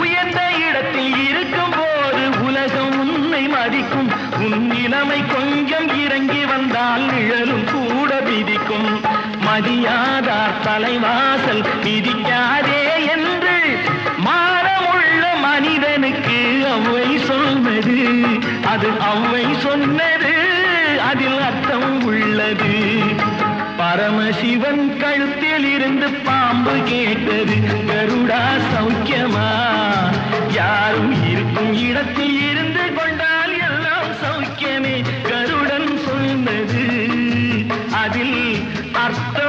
உயர்ந்த இடத்தில் இருக்கும் போது உலகம் உன்னை மதிக்கும். உன் நிலைமை கொஞ்சம் இறங்கி வந்தால் நிழலும் கூட விதிக்கும் மதியாதார் தலைவாசல் மிதிக்காதே என்று மானமுள்ள மனிதனுக்கு அவ்வை சொன்னது. அது அவ்வை சொன்னது அதில் அர்த்தம் உள்ளது. பரமசிவன் கழுத்தில் இருந்து பாம்பு கேட்டது கருடா இடத்தில் இருந்து கொண்டால் எல்லாம் சௌக்கியமே. கருடன் சொன்னது அதில் அர்த்தம்